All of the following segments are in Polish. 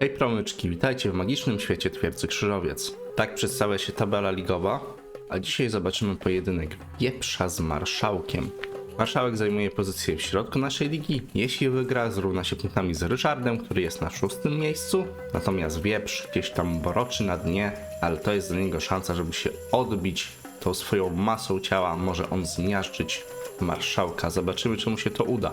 Hej promyczki, witajcie w magicznym świecie twierdzy Krzyżowiec. Tak przedstawia się tabela ligowa, a dzisiaj zobaczymy pojedynek wieprza z marszałkiem. Marszałek zajmuje pozycję w środku naszej ligi. Jeśli wygra, zrówna się punktami z Ryszardem, który jest na szóstym miejscu. Natomiast wieprz gdzieś tam boroczy na dnie, ale to jest dla niego szansa, żeby się odbić tą swoją masą ciała. Może on zmiażdżyć marszałka. Zobaczymy, czy mu się to uda.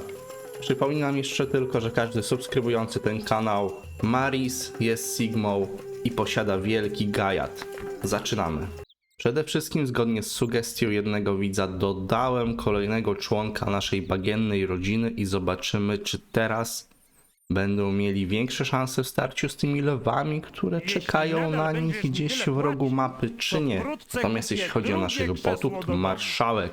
Przypominam jeszcze tylko, że każdy subskrybujący ten kanał Maris jest Sigmą i posiada wielki gajat. Zaczynamy. Przede wszystkim zgodnie z sugestią jednego widza dodałem kolejnego członka naszej bagiennej rodziny i zobaczymy czy teraz będą mieli większe szanse w starciu z tymi lewami, które czekają na nich gdzieś w rogu mapy, czy nie. Natomiast jeśli chodzi o naszego botu, to marszałek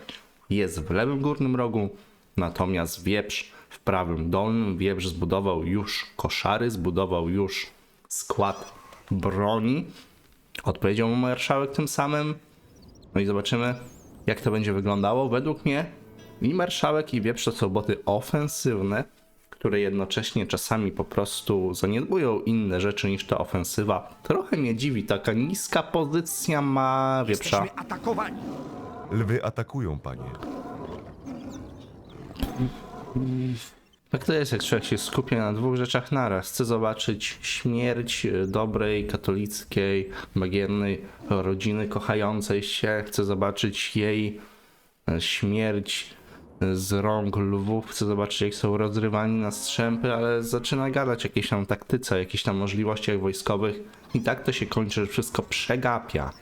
jest w lewym górnym rogu, natomiast wieprz w prawym dolnym. Wieprz zbudował już koszary, zbudował już skład broni. Odpowiedział mu marszałek tym samym. No i zobaczymy, jak to będzie wyglądało. Według mnie i marszałek, i wieprz to są boty ofensywne, które jednocześnie czasami po prostu zaniedbują inne rzeczy niż ta ofensywa. Trochę mnie dziwi taka niska pozycja ma wieprza. Jesteśmy atakowani. Lwy atakują, panie. Tak to jest, jak człowiek się skupia na dwóch rzeczach naraz. Chce zobaczyć śmierć dobrej, katolickiej, bagiennej rodziny kochającej się. Chce zobaczyć jej e, śmierć e, z rąk lwów. Chce zobaczyć, jak są rozrywani na strzępy, ale zaczyna gadać o jakiejś tam taktyce, jakichś tam możliwościach wojskowych. I tak to się kończy, że wszystko przegapia.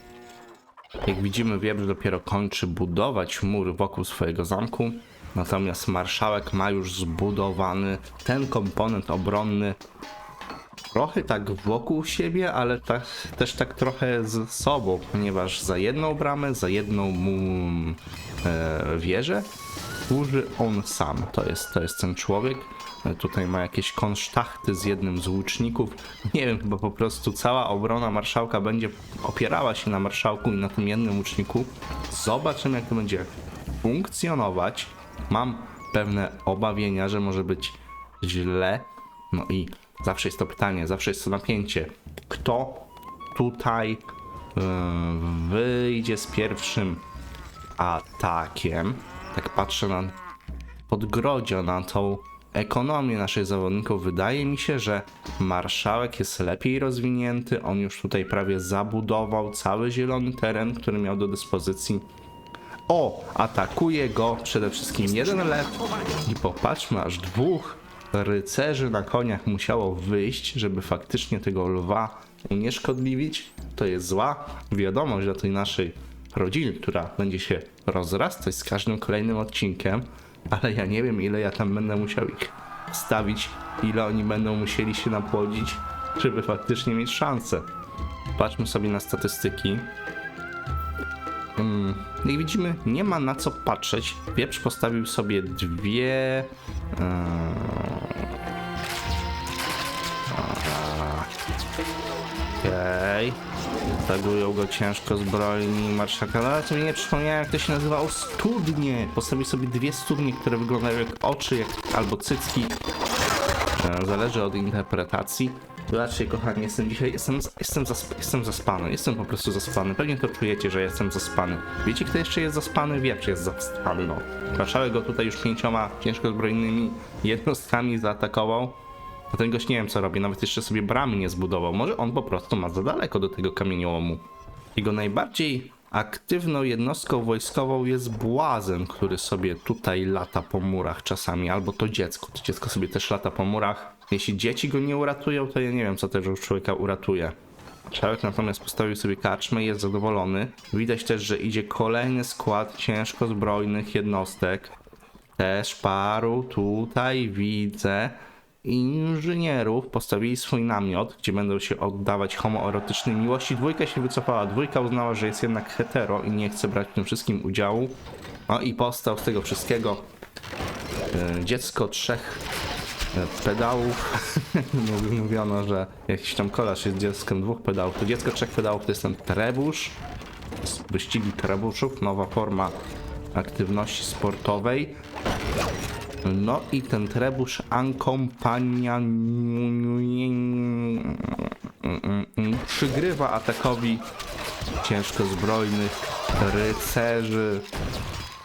Jak widzimy, wieprz dopiero kończy budować mur wokół swojego zamku, natomiast marszałek ma już zbudowany ten komponent obronny trochę tak wokół siebie, ale tak, też tak trochę z sobą, ponieważ za jedną bramę, za jedną mu e, wieżę służy on sam. To jest, to jest ten człowiek. Tutaj ma jakieś konsztachty z jednym z łuczników. Nie wiem, chyba po prostu cała obrona marszałka będzie opierała się na marszałku i na tym jednym łuczniku. Zobaczymy, jak to będzie funkcjonować. Mam pewne obawienia, że może być źle. No i zawsze jest to pytanie, zawsze jest to napięcie. Kto tutaj yy, wyjdzie z pierwszym atakiem? Tak patrzę na podgrodzio na tą ekonomię naszych zawodników. Wydaje mi się, że marszałek jest lepiej rozwinięty. On już tutaj prawie zabudował cały zielony teren, który miał do dyspozycji. O, atakuje go przede wszystkim jeden lew. I popatrzmy, aż dwóch rycerzy na koniach musiało wyjść, żeby faktycznie tego lwa unieszkodliwić. To jest zła wiadomość dla tej naszej rodziny, która będzie się rozrastać z każdym kolejnym odcinkiem, ale ja nie wiem ile ja tam będę musiał ich stawić, ile oni będą musieli się napłodzić, żeby faktycznie mieć szansę. Patrzmy sobie na statystyki. Mm, Jak widzimy, nie ma na co patrzeć. Wieprz postawił sobie dwie. A, Okej. Tagują go ciężko zbrojni marszałka. Ale to mi nie przypomniałem, jak to się nazywało studnie. Postawił sobie dwie studnie, które wyglądają jak oczy, jak albo cycki. E, Zależy od interpretacji. Zobaczcie, kochani, jestem dzisiaj, jestem, jestem, zasp jestem zaspany, jestem po prostu zaspany. Pewnie to czujecie, że jestem zaspany. Wiecie, kto jeszcze jest zaspany? Wieprz jest zaspany, no. Marszałek go tutaj już pięcioma ciężko zbrojnymi jednostkami zaatakował. A ten gość nie wiem co robi, nawet jeszcze sobie bramy nie zbudował. Może on po prostu ma za daleko do tego kamieniołomu. Jego najbardziej aktywną jednostką wojskową jest błazen, który sobie tutaj lata po murach czasami, albo to dziecko. To dziecko sobie też lata po murach. Jeśli dzieci go nie uratują, to ja nie wiem, co tego człowieka uratuje. Człowiek natomiast postawił sobie karczmę i jest zadowolony. Widać też, że idzie kolejny skład ciężko zbrojnych jednostek. Też paru tutaj widzę inżynierów postawili swój namiot, gdzie będą się oddawać homoerotycznej miłości. Dwójka się wycofała, dwójka uznała, że jest jednak hetero i nie chce brać w tym wszystkim udziału. No i powstał z tego wszystkiego e, dziecko trzech pedałów. Mówi- Mówiono, że jakiś tam kolarz jest dzieckiem dwóch pedałów. To dziecko trzech pedałów to jest ten trebusz. Wyścigi trebuszów, nowa forma aktywności sportowej. No i ten trebusz akompania przygrywa atakowi ciężko zbrojnych rycerzy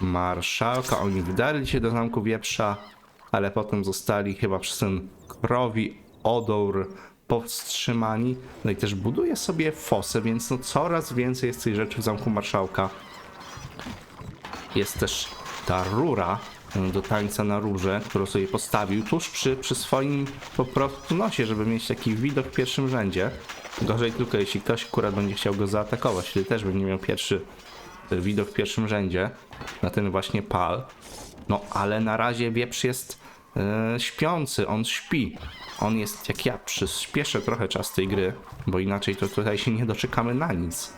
marszałka. Oni wdarli się do zamku wieprza, ale potem zostali chyba przez ten krowi odor powstrzymani. No i też buduje sobie fosę, więc no coraz więcej jest tych rzeczy w zamku marszałka. Jest też ta rura y, do tańca na rurze, którą sobie postawił tuż przy, przy swoim po prostu nosie, żeby mieć taki widok w pierwszym rzędzie. Gorzej tylko jeśli ktoś akurat będzie chciał go zaatakować, wtedy też będzie miał pierwszy widok w pierwszym rzędzie na ten właśnie pal. No ale na razie wieprz jest y, śpiący, on śpi. On jest jak ja, przyspieszę trochę czas tej gry, bo inaczej to tutaj się nie doczekamy na nic.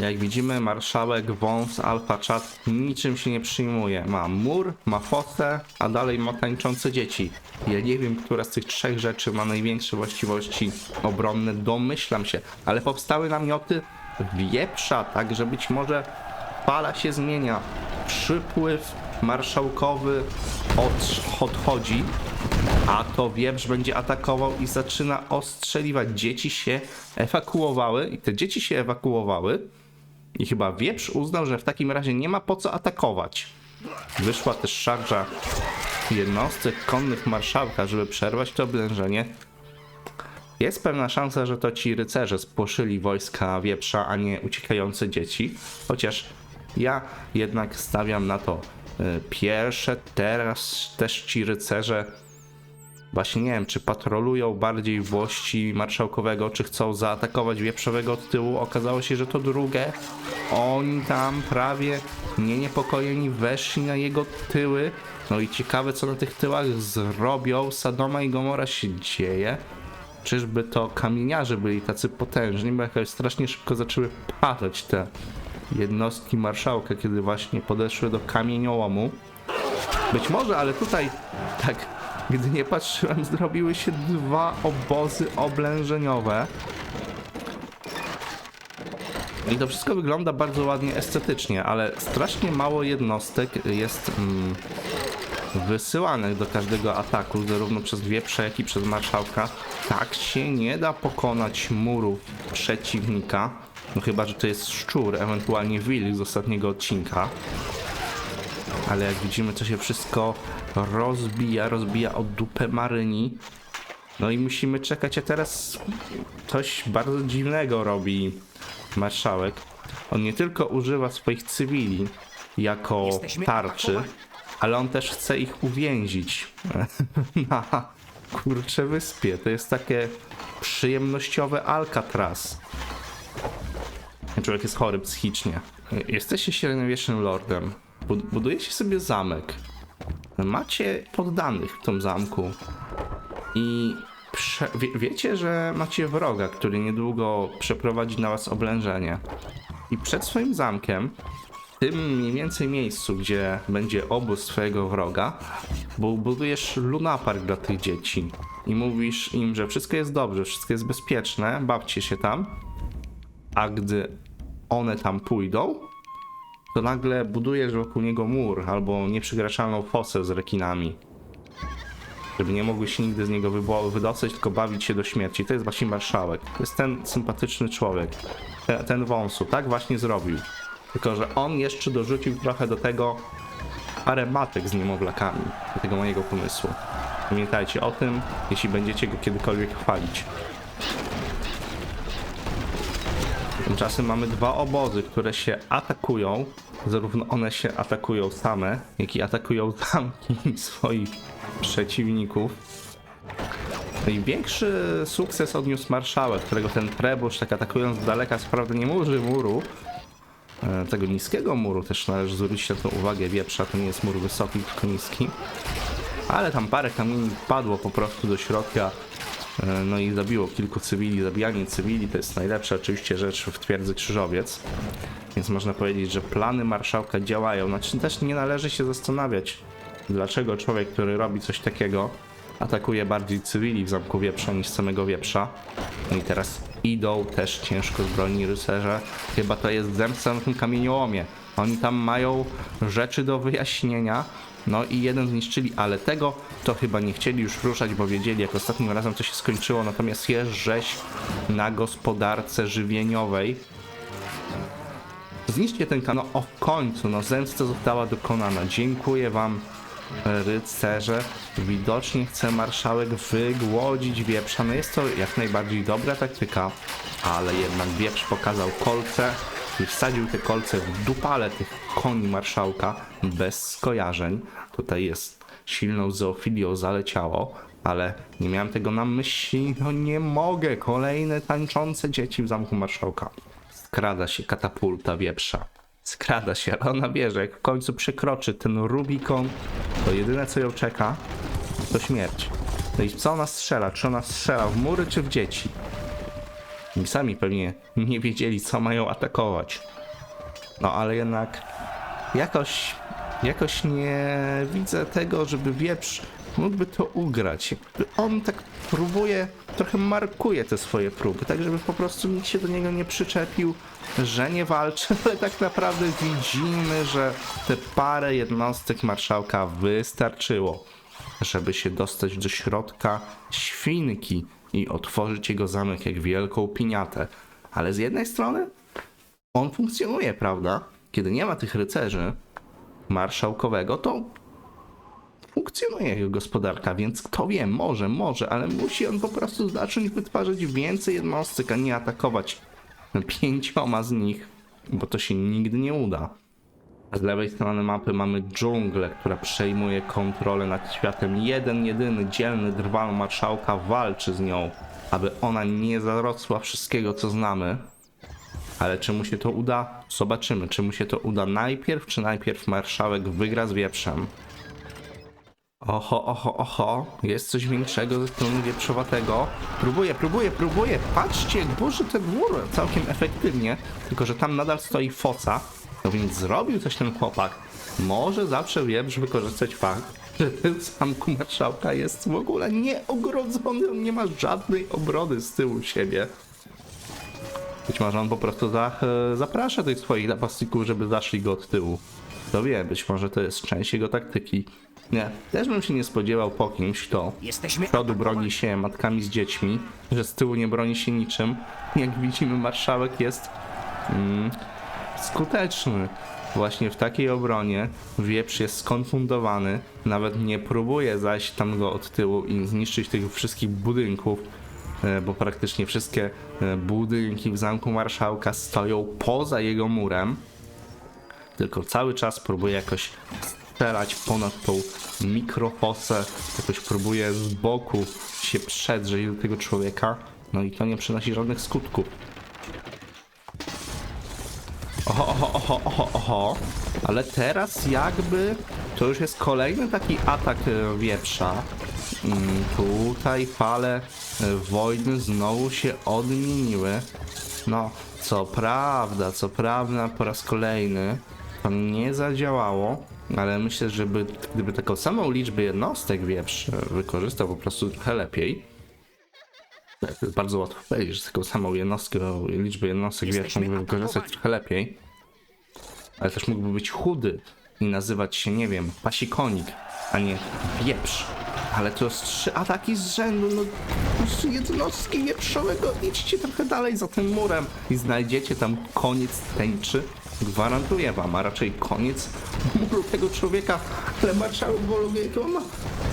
Jak widzimy, marszałek wąs Alpha Chat niczym się nie przyjmuje. Ma mur, ma fotę, a dalej ma tańczące dzieci. Ja nie wiem, która z tych trzech rzeczy ma największe właściwości obronne, domyślam się, ale powstały namioty wieprza, także być może fala się zmienia. Przypływ marszałkowy od, odchodzi, a to wieprz będzie atakował i zaczyna ostrzeliwać. Dzieci się ewakuowały i te dzieci się ewakuowały. I chyba wieprz uznał, że w takim razie nie ma po co atakować. Wyszła też szarża jednostek konnych marszałka, żeby przerwać to oblężenie. Jest pewna szansa, że to ci rycerze spłoszyli wojska wieprza, a nie uciekające dzieci. Chociaż ja jednak stawiam na to pierwsze, teraz też ci rycerze Właśnie nie wiem, czy patrolują bardziej włości marszałkowego, czy chcą zaatakować wieprzowego od tyłu. Okazało się, że to drugie. Oni tam prawie nie niepokojeni weszli na jego tyły. No i ciekawe, co na tych tyłach zrobią. Sadoma i Gomora się dzieje. Czyżby to kamieniarze byli tacy potężni, bo jakoś strasznie szybko zaczęły padać te jednostki marszałka, kiedy właśnie podeszły do kamieniołomu. Być może, ale tutaj tak, gdy nie patrzyłem, zrobiły się dwa obozy oblężeniowe. I to wszystko wygląda bardzo ładnie estetycznie, ale strasznie mało jednostek jest mm, wysyłanych do każdego ataku, zarówno przez wieprze, jak i przez marszałka. Tak się nie da pokonać murów przeciwnika. No chyba, że to jest szczur, ewentualnie wilk z ostatniego odcinka ale jak widzimy, to się wszystko rozbija, rozbija od dupę Maryni. No i musimy czekać, a teraz coś bardzo dziwnego robi marszałek. On nie tylko używa swoich cywili jako Jesteśmy tarczy, ale on też chce ich uwięzić na kurcze wyspie. To jest takie przyjemnościowe Alcatraz. Człowiek jest chory psychicznie. Jesteście średniowiecznym lordem. Bud- Budujecie sobie zamek. Macie poddanych w tym zamku. I wie- wiecie, że macie wroga, który niedługo przeprowadzi na was oblężenie. I przed swoim zamkiem, w tym mniej więcej miejscu, gdzie będzie obóz twojego wroga, bu- budujesz lunapark dla tych dzieci. I mówisz im, że wszystko jest dobrze, wszystko jest bezpieczne, bawcie się tam. A gdy one tam pójdą, to nagle budujesz wokół niego mur albo nieprzekraczalną fosę z rekinami. Żeby nie mogły się nigdy z niego wydostać, tylko bawić się do śmierci. To jest właśnie marszałek. To jest ten sympatyczny człowiek. Ten, ten wąsu. Tak właśnie zrobił. Tylko, że on jeszcze dorzucił trochę do tego parę matek z niemowlakami. Do tego mojego pomysłu. Pamiętajcie o tym, jeśli będziecie go kiedykolwiek chwalić. Tymczasem mamy dwa obozy, które się atakują. Zarówno one się atakują same, jak i atakują zamki swoich przeciwników. Największy sukces odniósł marszałek, którego ten trebusz, tak atakując z daleka, sprawdę nie murzy muru. e, Tego niskiego muru też należy zwrócić na to uwagę. Wieprza to nie jest mur wysoki, tylko niski. Ale tam parę kamieni wpadło po prostu do środka. E, No i zabiło kilku cywili. Zabijanie cywili to jest najlepsza oczywiście rzecz w twierdzy Krzyżowiec. Więc można powiedzieć, że plany marszałka działają. Znaczy też nie należy się zastanawiać, dlaczego człowiek, który robi coś takiego, atakuje bardziej cywili w zamku wieprza niż samego wieprza. No i teraz idą też ciężko zbrojni rycerze. Chyba to jest zemsta na tym kamieniołomie. Oni tam mają rzeczy do wyjaśnienia. No i jeden zniszczyli, ale tego to chyba nie chcieli już ruszać, bo wiedzieli jak ostatnim razem to się skończyło. Natomiast jest rzeź na gospodarce żywieniowej. Zniszczcie ten kanał. O w końcu, no zemsta została dokonana. Dziękuję wam, rycerze. Widocznie chce marszałek wygłodzić wieprza. No jest to jak najbardziej dobra taktyka, ale jednak wieprz pokazał kolce wsadził te kolce w dupale tych koni marszałka bez skojarzeń. Tutaj jest silną zoofilią zaleciało, ale nie miałem tego na myśli. No nie mogę. Kolejne tańczące dzieci w zamku marszałka. Skrada się katapulta wieprza. Skrada się, ale ona bierze. Jak w końcu przekroczy ten Rubikon, to jedyne co ją czeka, to śmierć. No i co ona strzela? Czy ona strzela w mury, czy w dzieci? I sami pewnie nie wiedzieli, co mają atakować. No ale jednak jakoś, jakoś nie widzę tego, żeby wieprz mógłby to ugrać. On tak próbuje, trochę markuje te swoje próby, tak żeby po prostu nikt się do niego nie przyczepił, że nie walczy, ale tak naprawdę widzimy, że te parę jednostek marszałka wystarczyło, żeby się dostać do środka świnki i otworzyć jego zamek jak wielką piniatę. Ale z jednej strony on funkcjonuje, prawda? Kiedy nie ma tych rycerzy marszałkowego, to funkcjonuje jego gospodarka, więc kto wie, może, może, ale musi on po prostu zacząć wytwarzać więcej jednostek, a nie atakować pięcioma z nich, bo to się nigdy nie uda. Z lewej strony mapy mamy dżunglę, która przejmuje kontrolę nad światem. Jeden, jedyny, dzielny drwal marszałka walczy z nią, aby ona nie zarosła wszystkiego, co znamy. Ale czy mu się to uda? Zobaczymy, czy mu się to uda najpierw, czy najpierw marszałek wygra z wieprzem. Oho, oho, oho, jest coś większego ze strony wieprzowatego. Próbuję, próbuję, próbuję. Patrzcie, burzy ten mur całkiem efektywnie. Tylko, że tam nadal stoi fosa. No więc zrobił coś ten chłopak. Może zawsze wieprz wykorzystać fakt, że ten zamku marszałka jest w ogóle nieogrodzony. On nie ma żadnej obrody z tyłu siebie. Być może on po prostu za, e, zaprasza tych swoich napastników, żeby zaszli go od tyłu. Kto wie, być może to jest część jego taktyki. Nie, też bym się nie spodziewał po kimś, kto Jesteśmy z przodu broni się matkami z dziećmi, że z tyłu nie broni się niczym. Jak widzimy, marszałek jest mm, skuteczny. Właśnie w takiej obronie wieprz jest skonfundowany, nawet nie próbuje zajść tam go od tyłu i zniszczyć tych wszystkich budynków, e, bo praktycznie wszystkie e, budynki w zamku marszałka stoją poza jego murem tylko cały czas próbuje jakoś strzelać ponad tą mikrofosę, jakoś próbuje z boku się przedrzeć do tego człowieka, no i to nie przynosi żadnych skutków. Oho, oho, oho, oho, oho, ale teraz jakby to już jest kolejny taki atak e, wieprza. Mm, Tutaj fale e, wojny znowu się odmieniły. No, co prawda, co prawda po raz kolejny to nie zadziałało, ale myślę, że by, gdyby taką samą liczbę jednostek wieprz e, wykorzystał po prostu trochę lepiej, tak, to jest bardzo łatwo powiedzieć, że taką samą jednostkę, liczbę jednostek wieprz mógłby wykorzystać trochę lepiej, ale też mógłby być chudy i nazywać się, nie wiem, pasikonik, a nie wieprz. Ale to jest trzy ataki z rzędu, no prostu jednostki wieprzowego, idźcie trochę dalej za tym murem i znajdziecie tam koniec tęczy. Gwarantuję wam, a raczej koniec muru tego człowieka, ale marszałek on ma,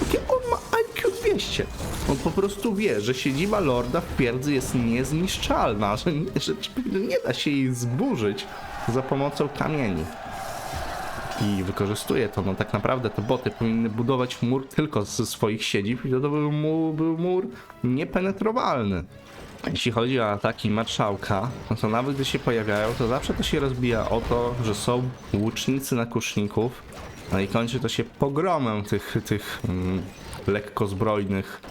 jakie on ma IQ 200. On po prostu wie, że siedziba lorda w twierdzy jest niezniszczalna, że, że nie da się jej zburzyć za pomocą kamieni i wykorzystuje to. No tak naprawdę te boty powinny budować mur tylko ze swoich siedzib i to był mur, był mur niepenetrowalny. Jeśli chodzi o ataki marszałka, no to nawet gdy się pojawiają, to zawsze to się rozbija o to, że są łucznicy na kuszników. No i kończy to się pogromem tych, tych mm, lekko zbrojnych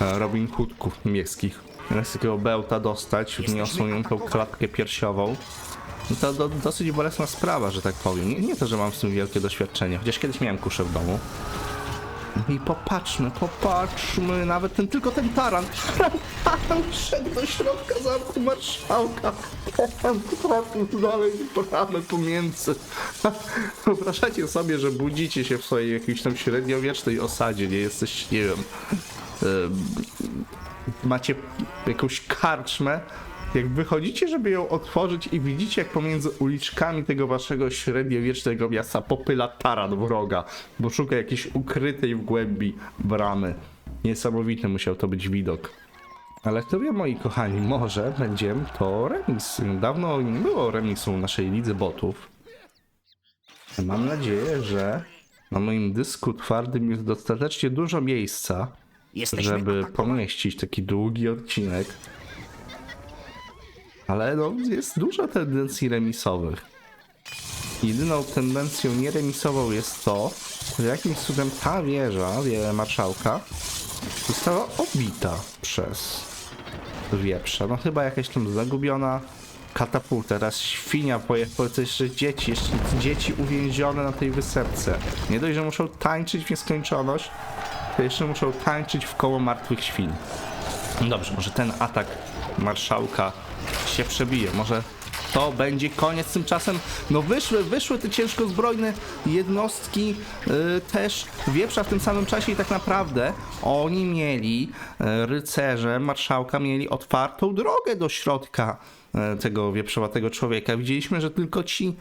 e, Robin Hoodków miejskich. Z takiego bełta dostać w nieosłoniętą klatkę piersiową. No To do, dosyć bolesna sprawa, że tak powiem. Nie, nie to, że mam z tym wielkie doświadczenie, chociaż kiedyś miałem kuszę w domu. I popatrzmy, popatrzmy, nawet ten, tylko ten taran, taran wszedł do środka zamku marszałka, taran trafił dalej bramę pomiędzy. Wyobrażacie sobie, że budzicie się w swojej jakiejś tam średniowiecznej osadzie, nie jesteś, nie wiem, em, macie jakąś karczmę, jak wychodzicie, żeby ją otworzyć i widzicie, jak pomiędzy uliczkami tego waszego średniowiecznego miasta popyla taran wroga, bo szuka jakiejś ukrytej w głębi bramy. Niesamowity musiał to być widok. Ale kto wie, moi kochani, może będzie to remis. Dawno nie było remisu w naszej lidze botów. Mam nadzieję, że na moim dysku twardym jest dostatecznie dużo miejsca, Jesteśmy żeby atakowani. pomieścić taki długi odcinek. Ale no, jest dużo tendencji remisowych. Jedyną tendencją nieremisową jest to, że jakimś cudem ta wieża, marszałka, została obita przez wieprza. No chyba jakaś tam zagubiona katapulta. Teraz świnia pojechała, to jeszcze dzieci, jeszcze dzieci uwięzione na tej wysepce. Nie dość, że muszą tańczyć w nieskończoność, to jeszcze muszą tańczyć w koło martwych świn. Dobrze, może ten atak marszałka się przebije. Może to będzie koniec tymczasem. No wyszły, wyszły te ciężko zbrojne jednostki yy, też wieprza w tym samym czasie i tak naprawdę oni mieli, yy, rycerze marszałka mieli otwartą drogę do środka yy, tego wieprzowatego człowieka. Widzieliśmy, że tylko ci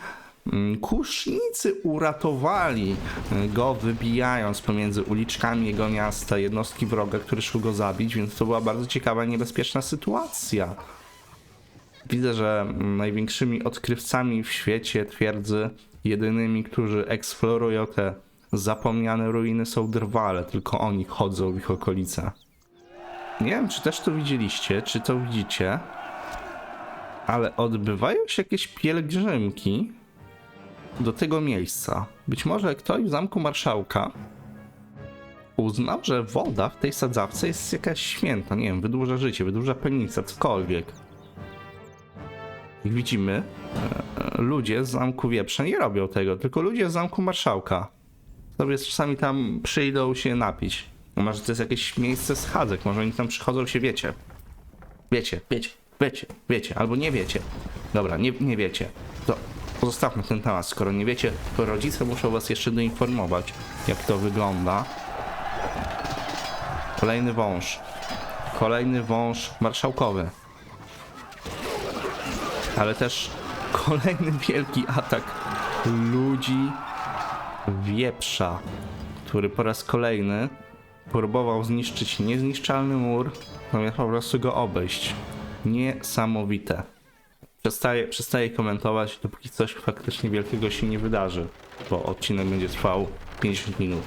Mm, Kusznicy uratowali y, go, wybijając pomiędzy uliczkami jego miasta jednostki wroga, które szły go zabić, więc to była bardzo ciekawa i niebezpieczna sytuacja. Widzę, że największymi odkrywcami w świecie twierdzy, jedynymi, którzy eksplorują te zapomniane ruiny są drwale, tylko oni chodzą w ich okolice. Nie wiem, czy też to widzieliście, czy to widzicie, ale odbywają się jakieś pielgrzymki do tego miejsca. Być może ktoś w zamku marszałka uznał, że woda w tej sadzawce jest jakaś święta. Nie wiem, wydłuża życie, wydłuża penica, cokolwiek. Jak widzimy, e, e, ludzie z zamku wieprza nie robią tego, tylko ludzie z zamku marszałka sobie czasami tam przyjdą się napić. No może to jest jakieś miejsce schadzek, może oni tam przychodzą się, wiecie. Wiecie, wiecie, wiecie, wiecie, albo nie wiecie. Dobra, nie, nie wiecie. To pozostawmy ten temat. Skoro nie wiecie, to rodzice muszą was jeszcze doinformować, jak to wygląda. Kolejny wąż. Kolejny wąż marszałkowy. Ale też kolejny wielki atak ludzi wieprza, który po raz kolejny próbował zniszczyć niezniszczalny mur, zamiast po prostu go obejść. Niesamowite. Przestaję, przestaję komentować, dopóki coś faktycznie wielkiego się nie wydarzy, bo odcinek będzie trwał 50 minut.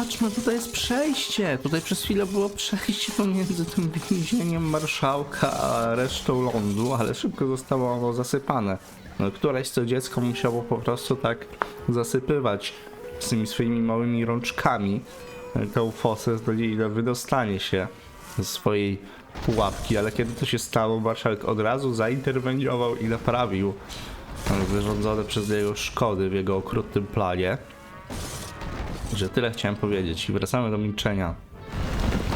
Patrzmy, tutaj jest przejście. Tutaj przez chwilę było przejście pomiędzy tym więzieniem marszałka a resztą lądu, ale szybko zostało ono zasypane. No, któreś to dziecko musiało po prostu tak zasypywać z tymi swoimi małymi rączkami e, tą fosę na wydostanie się ze swojej pułapki, ale kiedy to się stało, marszałek od razu zainterweniował i naprawił e, wyrządzone przez niego szkody w jego okrutnym planie. Że tyle chciałem powiedzieć wracamy do milczenia.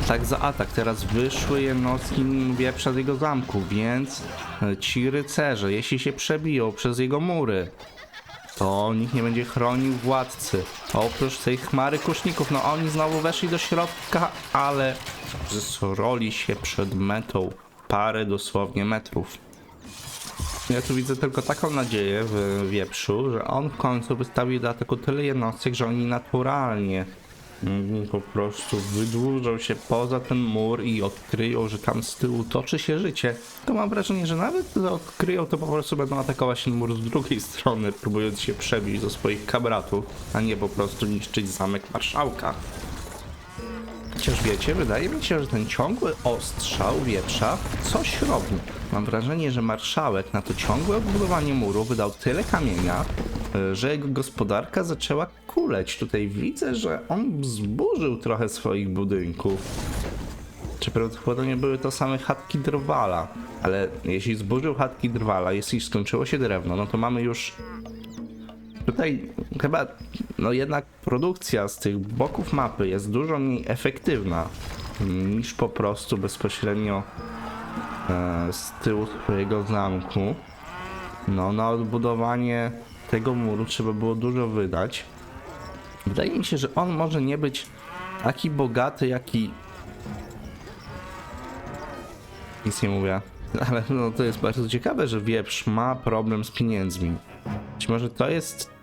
Tak za atak, teraz wyszły jednostki wieprza z jego zamku, więc e, ci rycerze, jeśli się przebiją przez jego mury, to nikt nie będzie chronił władcy. Oprócz tej chmary kuszników, no oni znowu weszli do środka, ale zesroli się przed metą parę dosłownie metrów. Ja tu widzę tylko taką nadzieję w wieprzu, że on w końcu wystawi do ataku tyle jednostek, że oni naturalnie mm, po prostu wydłużą się poza ten mur i odkryją, że tam z tyłu toczy się życie. To mam wrażenie, że nawet odkryją, to po prostu będą atakować ten mur z drugiej strony, próbując się przebić do swoich kabratów, a nie po prostu niszczyć zamek marszałka. Chociaż wiecie, wydaje mi się, że ten ciągły ostrzał wieprza coś robi. Mam wrażenie, że marszałek na to ciągłe odbudowanie muru wydał tyle kamienia, y, że jego gospodarka zaczęła kuleć. Tutaj widzę, że on zburzył trochę swoich budynków. Czy prawdopodobnie były to same chatki drwala? Ale jeśli zburzył chatki drwala, jeśli skończyło się drewno, no to mamy już Tutaj chyba, no jednak produkcja z tych boków mapy jest dużo mniej efektywna niż po prostu bezpośrednio e, z tyłu swojego zamku. No, na odbudowanie tego muru trzeba było dużo wydać. Wydaje mi się, że on może nie być taki bogaty, jaki. Nic nie mówię. Ale no, to jest bardzo ciekawe, że wieprz ma problem z pieniędzmi. Być może to jest.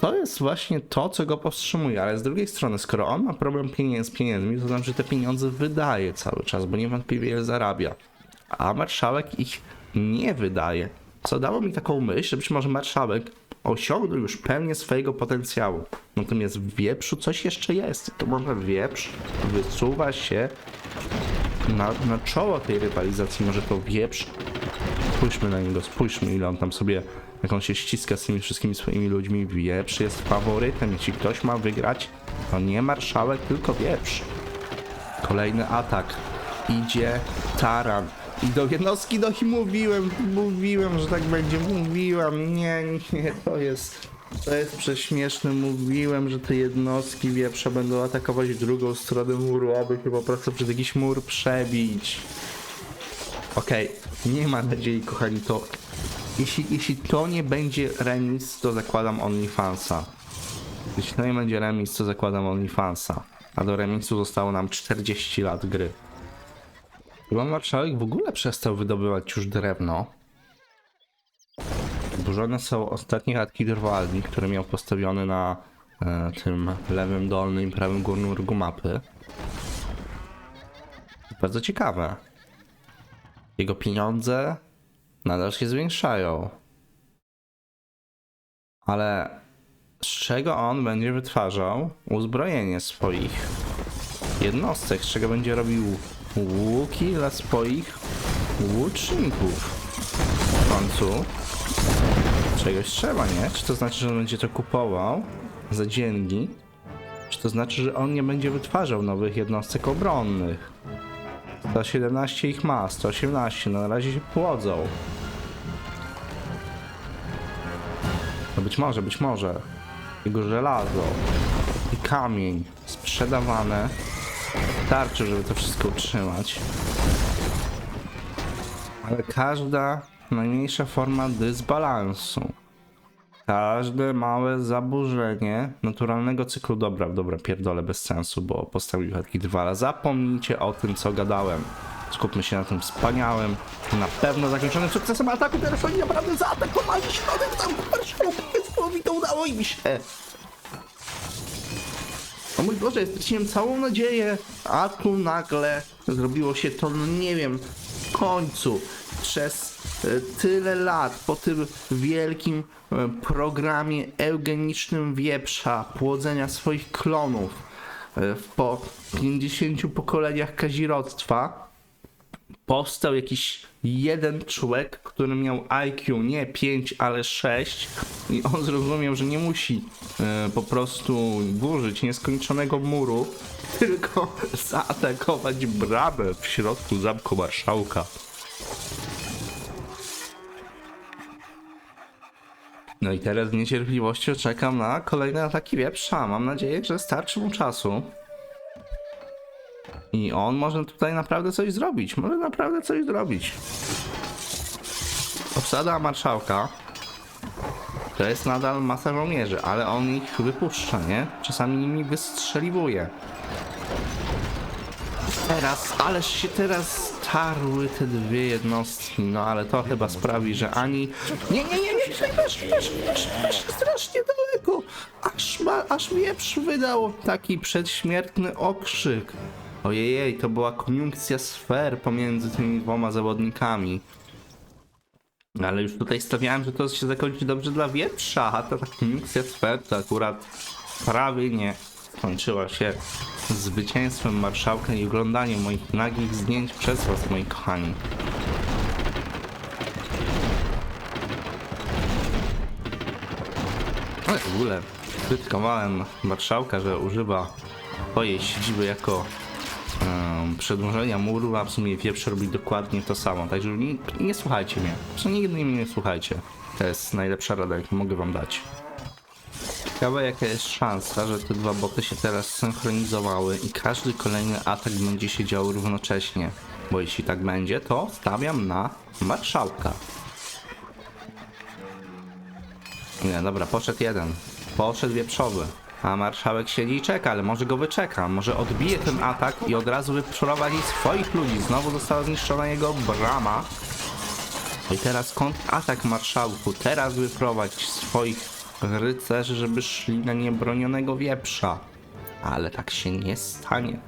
To jest właśnie to, co go powstrzymuje, ale z drugiej strony, skoro on ma problem pieniędzy, z pieniędzmi, to znaczy, że te pieniądze wydaje cały czas, bo niewątpliwie je zarabia. A marszałek ich nie wydaje. Co dało mi taką myśl, że być może marszałek osiągnął już pełnię swojego potencjału. Natomiast w wieprzu coś jeszcze jest. To może wieprz wysuwa się na, na czoło tej rywalizacji. Może to wieprz. Spójrzmy na niego, spójrzmy ile on tam sobie, jak on się ściska z tymi wszystkimi swoimi ludźmi. Wieprz jest faworytem. Jeśli ktoś ma wygrać, to nie marszałek, tylko wieprz. Kolejny atak. Idzie taran. I do jednostki do i mówiłem, mówiłem, że tak będzie, mówiłem. Nie, nie, to jest. To jest prześmieszne. Mówiłem, że te jednostki wieprza będą atakować drugą stronę muru, aby się po prostu przez jakiś mur przebić. Okej, nie ma nadziei, kochani, to. Jeśli, jeśli to nie będzie remis, to zakładam OnlyFansa. Jeśli to nie będzie remis, to zakładam OnlyFansa. A do remisu zostało nam 40 lat gry. Chyba marszałek w ogóle przestał wydobywać już drewno. Zburzone są ostatnie chatki Drwaldi, które miał postawione na e, tym lewym dolnym i prawym górnym rogu mapy. Bardzo ciekawe. Jego pieniądze nadal się zwiększają. Ale z czego on będzie wytwarzał uzbrojenie swoich jednostek, z czego będzie robił łuki dla swoich łuczników. W końcu czegoś trzeba, nie? Czy to znaczy, że on będzie to kupował za dzięki? Czy to znaczy, że on nie będzie wytwarzał nowych jednostek obronnych? 117 ich ma, 118, no na razie się płodzą. No być może, być może. Jego żelazo i kamień sprzedawane starczy, żeby to wszystko utrzymać. Ale każda najmniejsza forma dysbalansu, każde małe zaburzenie naturalnego cyklu dobra, dobra, pierdolę bez sensu, bo postawił chatki Drwala. Zapomnijcie o tym, co gadałem. Skupmy się na tym wspaniałym, na pewno zakończonym sukcesem ataku. Teraz oni naprawdę zaatakowali środek Warszawy. Niesamowite, udało im się. O mój Boże, straciłem całą nadzieję, a tu nagle zrobiło się to, no nie wiem, w końcu, przez tyle lat, po tym wielkim e, programie eugenicznym wieprza, płodzenia swoich klonów, e, po 50 pokoleniach kazirodztwa, powstał jakiś jeden człowiek, który miał IQ nie 5, ale 6 i on zrozumiał, że nie musi e, po prostu burzyć nieskończonego muru, tylko zaatakować bramę w środku zamku marszałka. No i teraz z niecierpliwością czekam na kolejne ataki wieprza. Mam nadzieję, że starczy mu czasu. I on może tutaj naprawdę coś zrobić. Może naprawdę coś zrobić. Obsada marszałka to jest nadal masa żołnierzy, ale on ich wypuszcza, nie? Czasami nimi wystrzeliwuje. Teraz, ależ się teraz tarły te dwie jednostki, no ale to chyba sprawi, że ani... Nie, nie, nie, nie, też, też, też, strasznie daleko. Aż, ma, aż wieprz wydał taki przedśmiertny okrzyk. Ojej, to była koniunkcja sfer pomiędzy tymi dwoma zawodnikami. Ale już tutaj stawiałem, że to się zakończy dobrze dla wietrza, a ta koniunkcja sfer to akurat prawie nie skończyła się zwycięstwem marszałka i oglądaniem moich nagich zdjęć przez was, moi kochani. Ale w ogóle krytykowałem marszałka, że używa swojej siedziby jako em, przedłużenia muru, a w sumie wieprz robi dokładnie to samo. Także nie, nie słuchajcie mnie. Przynajmniej nigdy mnie nie słuchajcie. To jest najlepsza rada, jaką mogę wam dać. Ciekawe jaka jest szansa, że te dwa boty się teraz synchronizowały i każdy kolejny atak będzie się działo równocześnie. Bo jeśli tak będzie, to stawiam na marszałka. Nie, dobra, poszedł jeden. Poszedł wieprzowy. A marszałek siedzi i czeka, ale może go wyczeka. Może odbije ten atak i od razu wyprowadzi swoich ludzi. Znowu została zniszczona jego brama. I teraz atak marszałku. Teraz wyprowadź swoich rycerzy, żeby szli na niebronionego wieprza. Ale tak się nie stanie.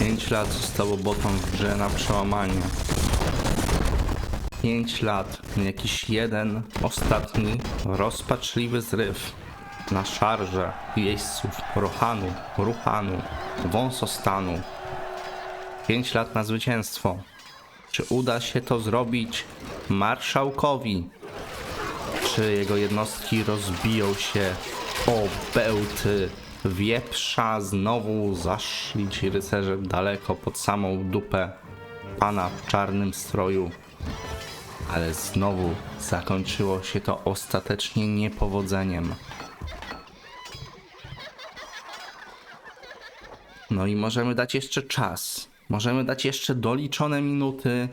5 lat zostało botom w grze na przełamanie. 5 lat, jakiś jeden ostatni rozpaczliwy zryw na szarże jeźdźców Rohanu, Ruhanu, Wąsostanu. 5 lat na zwycięstwo. Czy uda się to zrobić marszałkowi? Czy jego jednostki rozbiją się o bełty wieprza? Znowu zaszli ci rycerze daleko pod samą dupę pana w czarnym stroju. Ale znowu zakończyło się to ostatecznie niepowodzeniem. No i możemy dać jeszcze czas. Możemy dać jeszcze doliczone minuty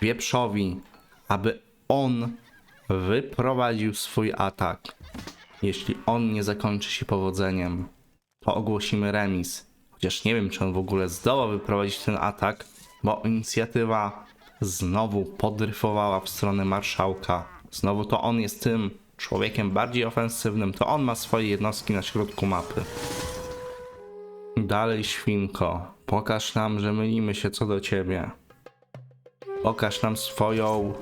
wieprzowi, aby on wyprowadził swój atak. Jeśli on nie zakończy się powodzeniem, to ogłosimy remis. Chociaż nie wiem, czy on w ogóle zdoła wyprowadzić ten atak, bo inicjatywa znowu podryfowała w stronę marszałka. Znowu to on jest tym człowiekiem bardziej ofensywnym, to on ma swoje jednostki na środku mapy. Dalej, świnko, pokaż nam, że mylimy się co do ciebie. Pokaż nam swoją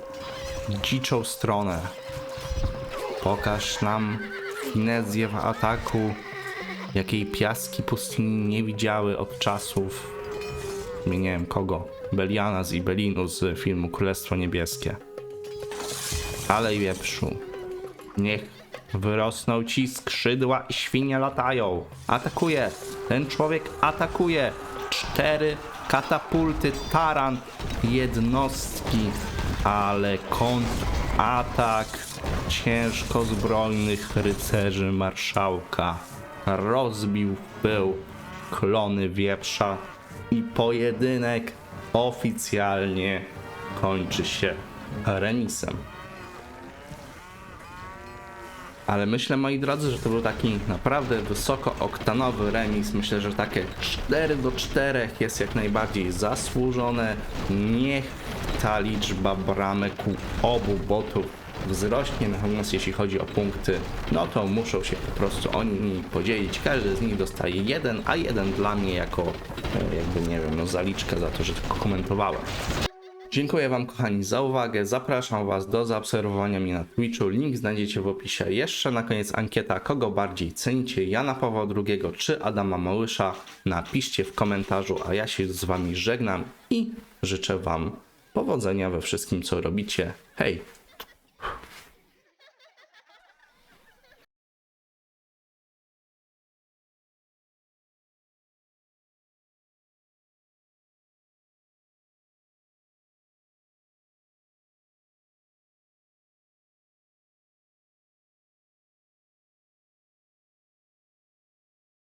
dziczą stronę. Pokaż nam finezję w ataku, jakiej piaski pustyni nie widziały od czasów, nie wiem kogo, Beliana z Ibelinu z filmu Królestwo Niebieskie. Ale wieprzu, niech wyrosną ci skrzydła i świnie latają. Atakuje, ten człowiek atakuje. Cztery katapulty, taran, jednostki, ale kontratak ciężko zbrojnych rycerzy marszałka rozbił w pył klony wieprza i pojedynek oficjalnie kończy się remisem. Ale myślę, moi drodzy, że to był taki naprawdę wysokooktanowy remis. Myślę, że takie 4 do 4 jest jak najbardziej zasłużone. Niech ta liczba bramek u obu botów wzrośnie, natomiast jeśli chodzi o punkty, no to muszą się po prostu oni podzielić. Każdy z nich dostaje jeden, a jeden dla mnie jako e, jakby nie wiem, no zaliczka za to, że tylko komentowałem. Dziękuję Wam kochani za uwagę. Zapraszam Was do zaobserwowania mnie na Twitchu. Link znajdziecie w opisie. Jeszcze na koniec ankieta, kogo bardziej cenicie, Jana Pawła II czy Adama Małysza. Napiszcie w komentarzu, a ja się z Wami żegnam i życzę Wam powodzenia we wszystkim co robicie. Hej!